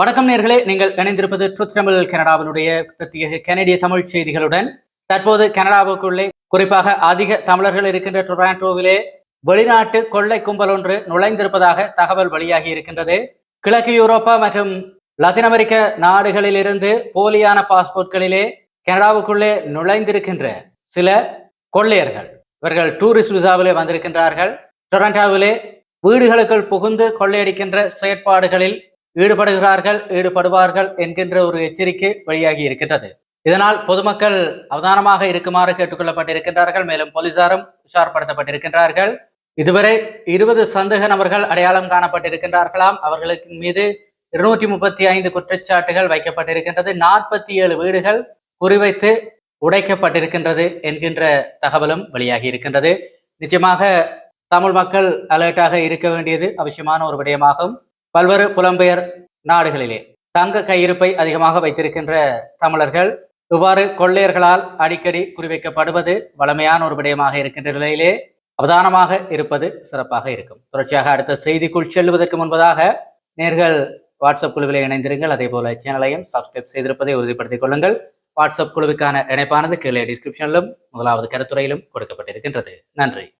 வணக்கம் நேர்களே நீங்கள் இணைந்திருப்பது ட்ருத் தமிழ் கனடாவினுடைய பிரத்யேக கனடிய தமிழ் செய்திகளுடன். தற்போது கனடாவுக்குள்ளே குறிப்பாக அதிக தமிழர்கள் இருக்கின்ற டொராண்டோவிலே வெளிநாட்டு கொள்ளை கும்பல் ஒன்று நுழைந்திருப்பதாக தகவல் வெளியாகி இருக்கின்றது. கிழக்கு யூரோப்பா மற்றும் லத்தீன் அமெரிக்க நாடுகளிலிருந்து போலியான பாஸ்போர்ட்களிலே கனடாவுக்குள்ளே நுழைந்திருக்கின்ற சில கொள்ளையர்கள். இவர்கள் டூரிஸ்ட் விசாவிலே வந்திருக்கின்றார்கள். டொராண்டோவிலே வீடுகளுக்குள் புகுந்து கொள்ளையடிக்கின்ற செயற்பாடுகளில் ஈடுபடுகிறார்கள் ஈடுபடுவார்கள் என்கின்ற ஒரு எச்சரிக்கை வெளியாகி இருக்கின்றது. இதனால் பொதுமக்கள் அவதானமாக இருக்குமாறு கேட்டுக்கொள்ளப்பட்டிருக்கின்றார்கள். மேலும் போலீசாரும் உஷார்படுத்தப்பட்டிருக்கின்றார்கள். இதுவரை இருபது சந்தேக நபர்கள் அடையாளம் காணப்பட்டிருக்கின்றார்களாம். அவர்களுக்கு மீது இருநூற்றி முப்பத்தி ஐந்து குற்றச்சாட்டுகள் வைக்கப்பட்டிருக்கின்றது. நாற்பத்தி ஏழு வீடுகள் குறிவைத்து உடைக்கப்பட்டிருக்கின்றது என்கின்ற தகவலும் வெளியாகி இருக்கின்றது. நிச்சயமாக தமிழ் மக்கள் அலர்ட்டாக இருக்க வேண்டியது அவசியமான ஒரு விடயமாகும். பல்வேறு புலம்பெயர் நாடுகளிலே. தங்க கையிருப்பை அதிகமாக வைத்திருக்கின்ற தமிழர்கள் இவ்வாறு கொள்ளையர்களால் அடிக்கடி குறிவைக்கப்படுவது வளமையான ஒரு விடயமாக இருக்கின்ற நிலையிலே அவதானமாக இருப்பது சிறப்பாக இருக்கும். தொடர்ச்சியாக அடுத்த செய்திக்குள் செல்வதற்கு முன்பதாக நேர்கள் வாட்ஸ்அப் குழுவிலே இணைந்திருங்கள். அதே போல சேனலையும் சப்ஸ்கிரைப் செய்திருப்பதை உறுதிப்படுத்திக் கொள்ளுங்கள். வாட்ஸ்அப் குழுவுக்கான இணைப்பானது கீழே டிஸ்கிரிப்ஷனிலும் முதலாவது கருத்துறையிலும் கொடுக்கப்பட்டிருக்கின்றது. நன்றி.